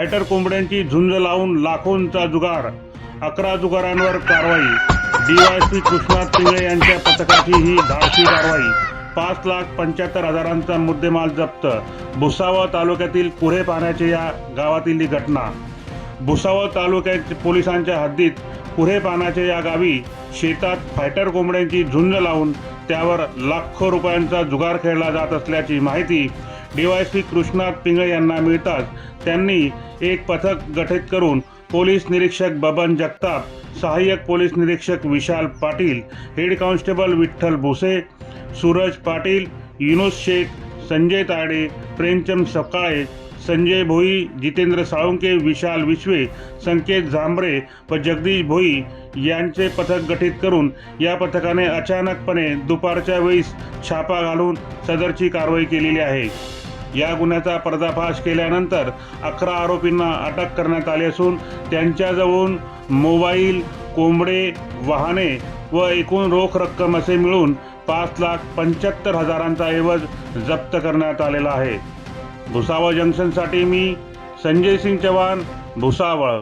Fighter कोंबड्यांची झुंज लावून लाखोंचा जुगार अकरा जुगारांवर कारवाई. डीवायसी कृष्णात पिंगळे यांच्या पथकाची ही धाडसी कारवाई. पाच लाख पंच्याहत्तर हजारांचा मुद्देमाल जप्त. भुसावळ तालुक्यातील कुरे पाण्याचे या गावातील ही घटना. भुसावळ तालुक्यात पोलिसांच्या हद्दीत कुऱ्हे पानाच्या या गावी शेतात फायटर कोंबड्यांची झुंज लावून त्यावर लाखो रुपयांचा जुगार खेळला जात असल्याची माहिती डीवायसी कृष्णा पिंगळे यांना मिळताच त्यांनी एक पथक गठीत करून पोलीस निरीक्षक बबन जगताप सहाय्यक पोलीस निरीक्षक विशाल पाटील हेड कॉन्स्टेबल विठ्ठल भुसे सूरज पाटील युनुस शेख संजय ताडे प्रेमचंद सकाळे संजय भोई जितेंद्र साळुंके विशाल विश्वे संकेत झांबरे व जगदीश भोई यांचे पथक गठीत करून या पथकाने अचानकपणे दुपारच्या वेळीस छापा घालून सदरची कारवाई केलेली आहे. या गुन्ह्याचा पर्दाफाश केल्यानंतर अकरा आरोपींना अटक करण्यात आली असून त्यांच्याजवळून मोबाईल कोंबडे वाहने व एकूण रोख रक्कम असे मिळून पाच लाख पंच्याहत्तर हजारांचा ऐवज जप्त करण्यात आलेला आहे. भुसावळ जंक्शनसाठी मी संजय सिंग चव्हाण भुसावळ.